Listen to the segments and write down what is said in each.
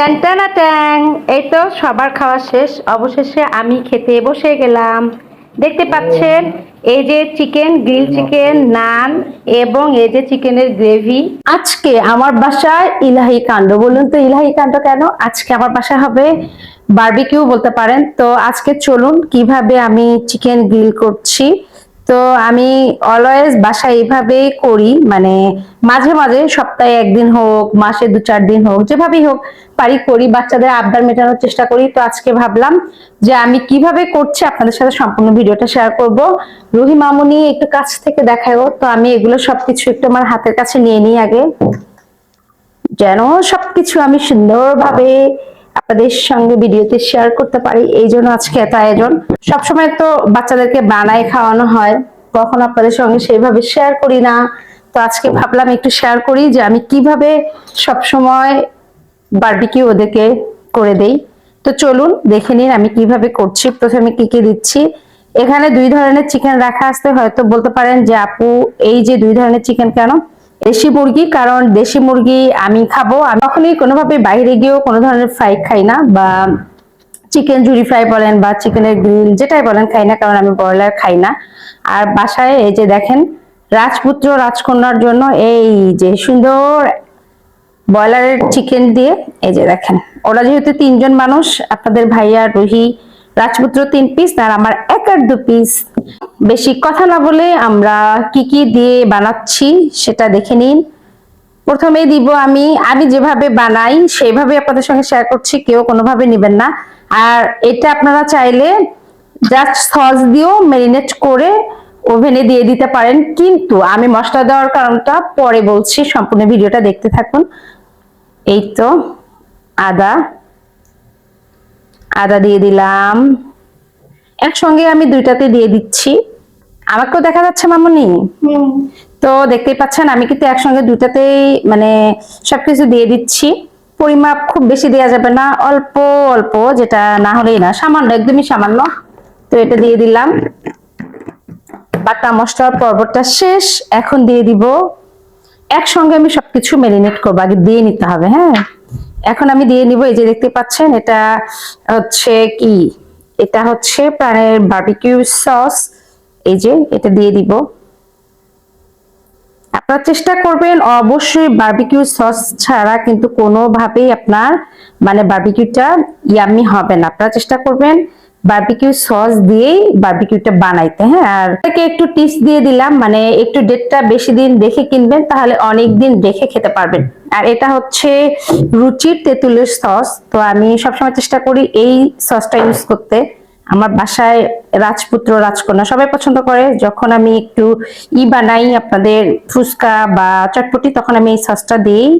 ট্যাং ট্যানা ট্যাং। এই তো সবার খাওয়া শেষ। অবশেষে আমি খেতে বসে গেলাম। দেখতে পাচ্ছেন এই যে চিকেন গ্রিল চিকেন নান এবং এই যে চিকেনের গ্রেভি। আজকে আমার বাসায় ইলাহি কাণ্ড। বলুন তো ইলাহি কাণ্ড কেন? আজকে আমার বাসায় হবে বারবিকিউ বলতে পারেন। তো আজকে চলুন কীভাবে আমি চিকেন গ্রিল করছি। তো আমি অলওয়েজ বাসায় এইভাবেই করি মানে মাঝে মাঝে সপ্তাহে একদিন হোক, মাসে দু চার দিন হোক, যেভাবেই হোক পারি করি, বাচ্চাদের আবদার মেটানোর চেষ্টা করি। তো আজকে ভাবলাম যে আমি কীভাবে করছি আপনাদের সাথে সম্পূর্ণ ভিডিওটা শেয়ার করব। রুহি মামুনি একটু কাছ থেকে দেখায়ও তো আমি এগুলো সবকিছু একটু আমার হাতের কাছে নিয়ে নিই আগে। যেন সবকিছু আমি সুন্দরভাবে আপনাদের সঙ্গে ভিডিওতে শেয়ার করতে পারি। এই জন্য আজকে এত আয়োজন। সবসময় তো বাচ্চাদেরকে বানায় খাওয়ানো হয়। কখন আপনাদের সঙ্গে সেইভাবে শেয়ার করি না। তো আজকে ভাবলাম একটু শেয়ার করি যে আমি কীভাবে সবসময় বারবিকিউ ওদেরকে করে দেই। তো চলুন, দেখে নিন আমি কীভাবে করছি। প্রথমে কি কি দিচ্ছি। এখানে দুই ধরনের চিকেন রাখা আসতে হয়তো বলতে পারেন যে আপু, এই যে দুই ধরনের চিকেন কেন? দেশি মুরগি, কারণ দেশি মুরগি আমি খাব। আমি কখনোই কোনোভাবে বাইরে গিয়েও কোনো ধরনের ফ্রাই খাই না বা চিকেন ঝুরি ফ্রাই বলেন বা চিকেনের গ্রিল যেটাই বলেন খাই না কারণ আমি ব্রয়লার খাই না। আর বাসায় এই যে দেখেন, রাজপুত্র রাজকন্যার জন্য এই যে সুন্দর ব্রয়লারের চিকেন দিয়ে, এই যে দেখেন, ওরা যেহেতু তিনজন মানুষ, আপনাদের ভাইয়া রুহি রাজপুত্র তিন পিস আর আমার এক আর দু পিস বেশি কথা না বলে আমরা কি কি দিয়ে বানাচ্ছি সেটা দেখে নিন। প্রথমেই দিব আমি আমি যেভাবে বানাই সেইভাবে আপনাদের সঙ্গে শেয়ার করছি, কেউ কোনোভাবে নেবেন না। আর এটা আপনারা চাইলে জাস্ট সস দিয়েও ম্যারিনেট করে ওভেনে দিয়ে দিতে পারেন। কিন্তু আমি মশলা দেওয়ার কারণটা পরে বলছি, সম্পূর্ণ ভিডিওটা দেখতে থাকুন। এই তো, আদা। আদা দিয়ে দিলাম। একসঙ্গে আমি দুইটাতে দিয়ে দিচ্ছি। আমাকেও দেখা যাচ্ছে মামুনি? তো দেখতেই পাচ্ছেন আমি কিন্তু একসঙ্গে দুইটাতেই মানে সবকিছু দিয়ে দিচ্ছি। পরিমাপ খুব বেশি দেওয়া যাবে না অল্প অল্প যেটা না হলেই না সামান্য একদমই সামান্য। তো এটা দিয়ে দিলাম। বাটা মশলার পর্বটা শেষ এখন দিয়ে দিব। একসঙ্গে আমি সবকিছু ম্যারিনেট করব আগে দিয়ে নিতে হবে হ্যাঁ? এখন আমি দিয়ে নিব, এই যে দেখতে পাচ্ছেন, এটা হচ্ছে কি? এটা হচ্ছে প্রাণের বার্বিকিউ সস এই যে, এটা দিয়ে দিব। আপনারা চেষ্টা করবেন অবশ্যই বার্বিকিউ সস ছাড়া কিন্তু কোনোভাবেই আপনার মানে বার্বিকিউটা ইয়ামি হবে না। আপনারা চেষ্টা করবেন বারবিকিউ সস দিয়েই বার্বিকিউটা বানাইতে হ্যাঁ? আর এটাকে একটু টিপস দিয়ে দিলাম মানে একটু ডেটটা বেশি দিন দেখে কিনবেন, তাহলে অনেক দিন রেখে খেতে পারবেন। আর এটা হচ্ছে রুচির তেঁতুলের সস, তো আমি সবসময় চেষ্টা করি এই সসটা ইউজ করতে। আমার বাসায় রাজপুত্র, রাজকন্যা সবাই পছন্দ করে। যখন আমি একটু ই বানাই আপনাদের ফুচকা বা চটপটি, তখন আমি এই সসটা দিয়েই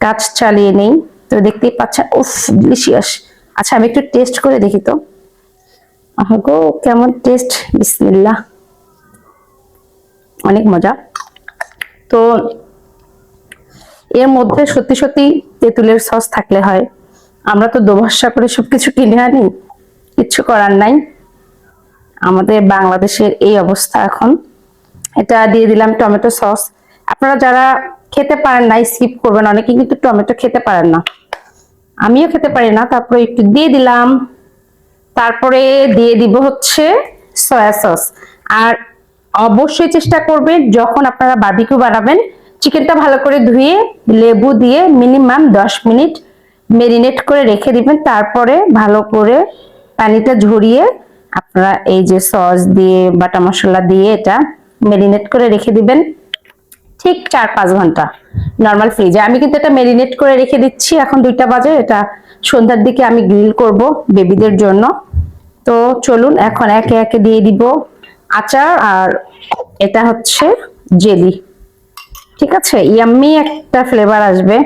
কাজ চালিয়ে নেই। তো দেখতেই পাচ্ছেন, উফ ডিলিশিয়াস আচ্ছা আমি একটু টেস্ট করে দেখি তো। গো কেমন টেস্ট বিসমিল্লাহ। অনেক মজা। তো এর মধ্যে সত্যি সত্যি তেঁতুলের সস থাকলে হয়। আমরা তো দোভস্যা করে সবকিছু কিনে আনি, কিচ্ছু করার নাই। আমাদের বাংলাদেশের এই অবস্থা এখন। এটা দিয়ে দিলাম টমেটো সস আপনারা যারা খেতে পারেন না স্কিপ করবেন। অনেকে কিন্তু টমেটো খেতে পারেন না। আমিও খেতে পারি না, তারপরে একটু দিয়ে দিলাম। তারপরে দিয়ে দিব হচ্ছে সয়া সস আর অবশ্যই চেষ্টা করবেন যখন আপনারা বারবিকিউ বানাবেন চিকেনটা ভালো করে ধুয়ে, লেবু দিয়ে মিনিমাম দশ মিনিট মেরিনেট করে রেখে দিবেন। তারপরে ভালো করে পানিটা ঝরিয়ে আপনারা এই যে সস দিয়ে, বাটা মশলা দিয়ে এটা মেরিনেট করে রেখে দিবেন। ঠিক চার পাঁচ ঘণ্টা নর্মাল ফ্রিজে আমি কিন্তু এটা মেরিনেট করে রেখে দিচ্ছি। এখন দুইটা বাজে। এটা সন্ধ্যার দিকে আমি গ্রিল করব বেবিদের জন্য। তো চলুন এখন একে একে দিয়ে দিব আচার আর এটা হচ্ছে জেলি। ঠিক আছে? ইয়াম্মি একটা ফ্লেভার আসবে।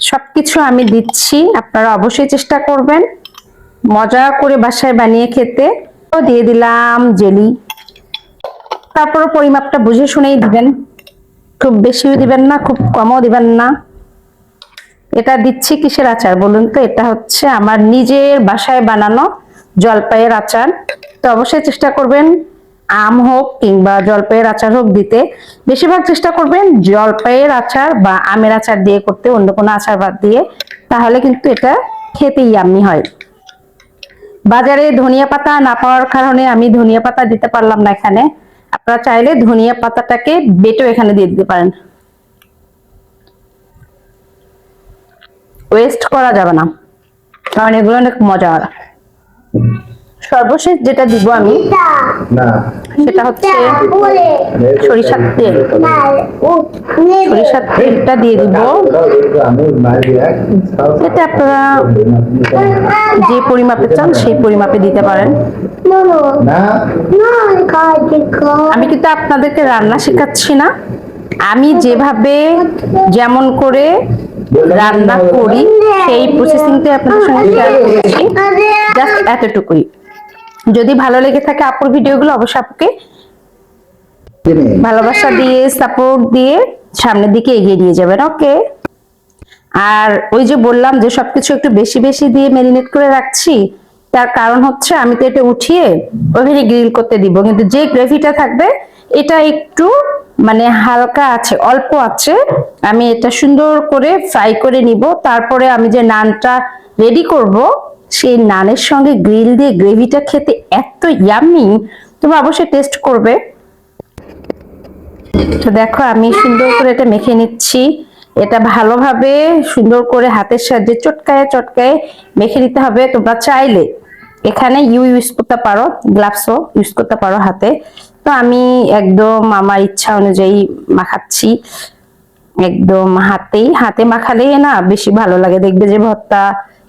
সবকিছু আমি দিচ্ছি, আপনারা অবশ্যই চেষ্টা করবেন। মজা করে বাসায় বানিয়ে খেতে। তো দিয়ে দিলাম জেলি। তারপর পরিমাপটা বুঝে শুনেই দিবেন। খুব বেশিও দিবেন না, খুব কমও দিবেন না। এটা দিচ্ছি কিসের আচার বলুন তো? এটা হচ্ছে আমার নিজের বাসায় বানানো জলপাইয়ের আচার। তো অবশ্যই চেষ্টা করবেন আম হোক কিংবা জলপাইয়ের আচার হোক দিতে। বেশিরভাগ চেষ্টা করবেন জলপাইয়ের আচার বা আমের আচার দিয়ে করতে, অন্য কোনো আচার বাদ দিয়ে। তাহলে কিন্তু এটা খেতেই ইয়াম্মি হয়। বাজারে ধনিয়া পাতা না পাওয়ার কারণে আমি ধনিয়া পাতা দিতে পারলাম না এখানে। আপনারা চাইলে ধনিয়া পাতাটাকে বেটেও এখানে দিয়ে দিতে পারেন। ওয়েস্ট করা যাবে না। কারণ এগুলো অনেক মজার। সর্বশেষ যেটা দিব আমি না। সেটা হচ্ছে সরিষার তেল। সরিষার তেলটা দিয়ে দিব। এটা আপনারা যে পরিমাপে চান সেই পরিমাপে দিতে পারেন। আমি কিন্তু আপনাদেরকে রান্না শেখাচ্ছি না। আমি যেভাবে যেমন করে রান্না করি সেই প্রসেসিংটা আপনাদের সঙ্গে শেয়ার করেছি। জাস্ট এতটুকুই। যদি ভালো লেগে থাকে আপুর ভিডিওগুলো অবশ্যই আপুকে ভালোবাসা দিয়ে সাপোর্ট দিয়ে সামনের দিকে এগিয়ে নিয়ে যাবেন ওকে আর ওই যে বললাম যে সবকিছু একটু বেশি বেশি দিয়ে ম্যারিনেট করে রাখছি তার কারণ হচ্ছে আমি তো এটা উঠিয়ে ওভেনে গ্রিল করতে দিব কিন্তু যে গ্রেভিটা থাকবে এটা একটু মানে হালকা আছে অল্প আছে আমি এটা সুন্দর করে ফ্রাই করে নিব তারপরে আমি যে নানটা রেডি করব সেই নানের সঙ্গে গ্রিল দিয়ে গ্রেভিটা খেতে এত ইয়ামি তুমি অবশ্যই টেস্ট করবে। তো দেখো, আমি সুন্দর করে এটা মেখে নিচ্ছি। এটা ভালোভাবে সুন্দর করে হাতের সাহায্যে চটকায় চটকায় মেখে নিতে হবে। তোমরা চাইলে এখানে ইউ ইউজ করতে পারো গ্লাভসও ইউজ করতে পারো হাতে। তো আমি একদম আমার ইচ্ছা অনুযায়ী মাখাচ্ছি। একদম হাতেই, হাতে মাখালেই না বেশি ভালো লাগে। দেখবে যে ভর্তা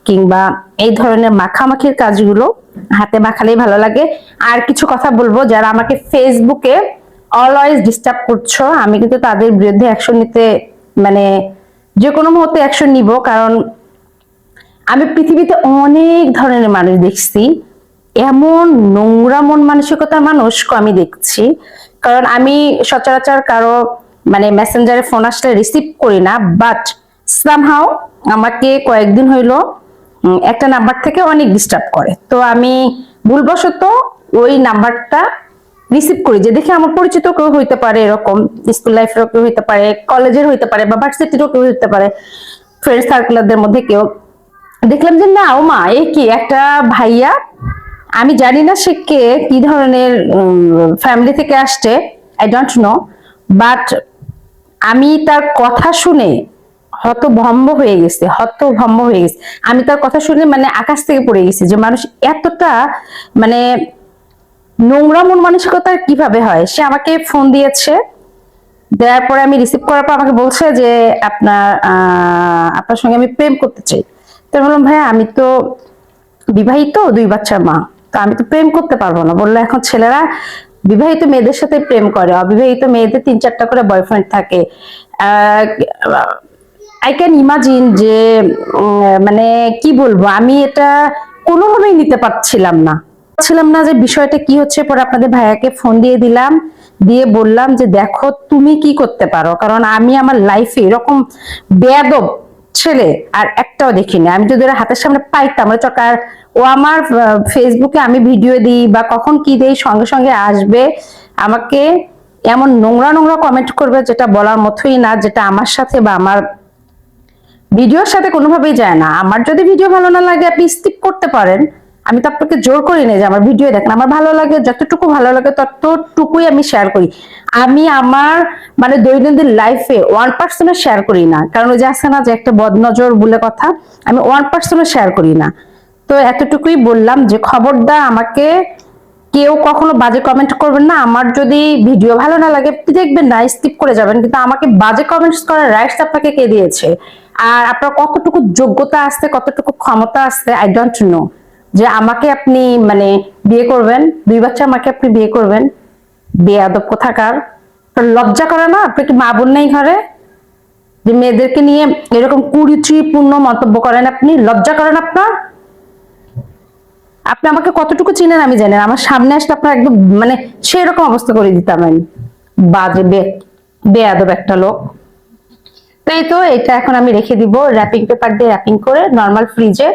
কিংবা এই ধরনের মাখামাখির কাজগুলো হাতে মাখালেই ভালো লাগে। আর কিছু কথা বলব, যারা আমাকে ফেসবুকে অলওয়েজ ডিস্টার্ব করছ, আমি কিন্তু তাদের বিরুদ্ধে অ্যাকশন নিতে মানে যে কোনো মুহূর্তে অ্যাকশন নিব, কারণ আমি পৃথিবীতে অনেক ধরনের মানুষ দেখছি। এমন নোংরা মন মানসিকতার মানুষ আমি দেখছি, কারণ আমি সচরাচর কারও মানে মেসেঞ্জারে ফোন আসলে রিসিভ করি না বাট সামহাও আমাকে কয়েকদিন হইল একটা নাম্বার থেকে অনেক ডিস্টার্ব করে। তো আমি ভুলবশত ওই নাম্বারটা রিসিভ করি যে দেখে আমার পরিচিত কেউ হইতে পারে, এরকম স্কুল লাইফেরও কেউ হইতে পারে কলেজের হইতে পারে, বা ভার্সিটিরও কেউ হইতে পারে ফ্রেন্ড সার্কেলদের মধ্যে কেউ। দেখলাম যে না, ও মা, এ কি একটা ভাইয়া? আমি জানি না সে কে, কি ধরনের ফ্যামিলি থেকে আসছে আই ডোন্ট নো বাট আমি তার কথা শুনে হতভম্ব হয়ে গেছে, হতভম্ব হয়ে গেছে। আমি তার কথা শুনে মানে আকাশ থেকে পড়ে গেছি যে মানুষ এতটা মানে নোংরা মন মানসিকতা কীভাবে হয়? সে আমাকে ফোন দিয়েছে। দেওয়ার পরে আমি রিসিভ করার পর আমাকে বলছে যে আপনার আপনার সঙ্গে আমি প্রেম করতে চাই। তো বললাম, ভাইয়া, আমি তো বিবাহিত, দুই বাচ্চার মা। তো আমি তো প্রেম করতে পারব না। বলল, এখন ছেলেরা বিবাহিত মেয়েদের সাথে প্রেম করে। অবিবাহিত মেয়েদের তিন চারটা করে বয়ফ্রেন্ড থাকে। আই ক্যান ইমাজিন যে মানে কি বলব, আমি এটা কোনোভাবেই নিতে পারছিলাম না। ছিলাম না যে বিষয়টা কি হচ্ছে, পরে আপনাদের ভাইয়াকে ফোন দিয়ে দিলাম, দিয়ে বললাম যে, দেখো, তুমি কি করতে পারো? কারণ আমি আমার লাইফে এরকম বেয়াদব ছেলে আর একটাও দেখিনি। আমি যদি ওরা হাতের সামনে পাইতাম চকার ও আমার ফেসবুকে আমি ভিডিও দিই বা কখন কি দেই, সঙ্গে সঙ্গে আসবে, আমাকে এমন নোংরা নোংরা কমেন্ট করবে যেটা বলার মতোই না, যেটা আমার সাথে বা আমার ভিডিওর সাথে কোনোভাবেই যায় না। আমার যদি ভিডিও ভালো না লাগে, আপনি স্কিপ করতে পারেন। আমি তো আপনাকে জোর করি না যে আমার ভিডিও দেখেন। আমার ভালো লাগে, যতটুকু ভালো লাগে ততটুকুই আমি শেয়ার করি। আমি আমার মানে দৈনন্দিন লাইফে ওয়ান পার্সেন্টও শেয়ার করি না। কারণ ওই যে আছে না যে একটা বদনজর বলে কথা, আমি ওয়ান পার্সেন্টও শেয়ার করি না। তো এতটুকুই বললাম যে খবরদার আমাকে কেউ কখনো বাজে কমেন্ট করবেন না। আমার যদি ভিডিও ভালো না লাগে দেখবেন না স্কিপ করে যাবেন। কিন্তু আমাকে বাজে কমেন্টস করার রাইটস আপনাকে কে দিয়েছে? আর আপনার কতটুকু যোগ্যতা আছে, কতটুকু ক্ষমতা আছে আই ডোন্ট নো যে আমাকে আপনি মানে বিয়ে করবেন, দুই বাচ্চা আমাকে আপনি বিয়ে করবেন, বেয়াদব কোথাকার? লজ্জা করে না? আপনি কি মা বোন নেই ঘরে? যে মেয়েদেরকে নিয়ে এরকম কুরুচিপূর্ণ মন্তব্য করেন আপনি? লজ্জা করেন আপনার? আপনি আমাকে কতটুকু চিনেন আমি জানেন আমার সামনে আসলে আপনার একদম মানে সেই রকম অবস্থা করে দিতাম আমি। বাজে বেয়াদব একটা লোক। তো এই তো, এটা এখন আমি রেখে দিব। র্যাপিং পেপার দিয়ে র্যাপিং করে নর্মাল ফ্রিজে